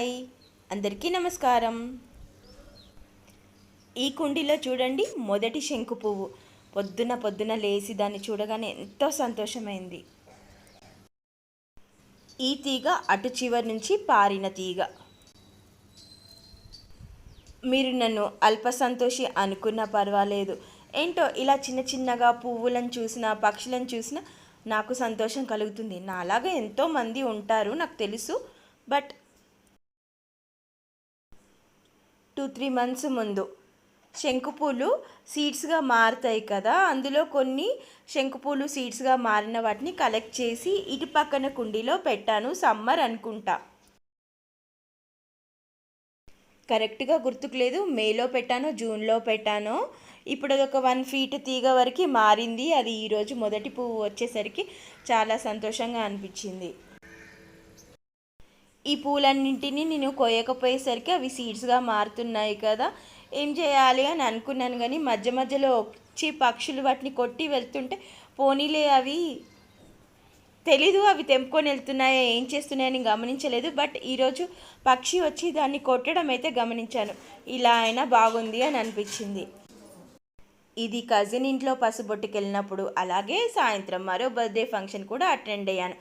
Hi. అందరికీ నమస్కారం. ఈ కుండీలో చూడండి మొదటి శంకు పువ్వు. పొద్దున పొద్దున లేచి దాన్ని చూడగానే ఎంతో సంతోషమైంది. ఈ తీగ అటు చివరి నుంచి పారిన తీగ. మీరు నన్ను అల్ప సంతోషి అనుకున్నా పర్వాలేదు. ఏంటో ఇలా చిన్న చిన్నగా పువ్వులను చూసినా పక్షులను చూసినా నాకు సంతోషం కలుగుతుంది. నాలాగా ఎంతో మంది ఉంటారు నాకు తెలుసు. బట్ టూ త్రీ మంత్స్ ముందు. శంకుపూలు సీడ్స్గా మారుతాయి కదా అందులో కొన్ని శంకుపూలు సీడ్స్గా మారిన వాటిని కలెక్ట్ చేసి ఇటు పక్కన కుండీలో పెట్టాను సమ్మర్ అనుకుంటా. కరెక్ట్గా గుర్తుకులేదు మేలో పెట్టానో జూన్లో పెట్టానో. ఇప్పుడు అది ఒక వన్ ఫీట్ తీగ వరకు మారింది అది ఈరోజు మొదటి పువ్వు వచ్చేసరికి చాలా సంతోషంగా అనిపించింది. ఈ పూలన్నింటినీ నేను కోయకపోయేసరికి అవి సీడ్స్గా మారుతున్నాయి కదా. ఏం చేయాలి అని అనుకున్నాను కానీ మధ్య మధ్యలో వచ్చి పక్షులు వాటిని కొట్టి వెళ్తుంటే పోనీలే అవి తెలీదు అవి తెంపుకొని వెళ్తున్నాయో ఏం చేస్తున్నాయని గమనించలేదు. బట్ ఈరోజు పక్షి వచ్చి దాన్ని కొట్టడం అయితే గమనించాను. ఇలా అయినా బాగుంది అని అనిపించింది. ఇది కజిన్ ఇంట్లో పసుబొట్టుకెళ్ళినప్పుడు అలాగే సాయంత్రం మరో బర్త్డే ఫంక్షన్ కూడా అటెండ్ అయ్యాను.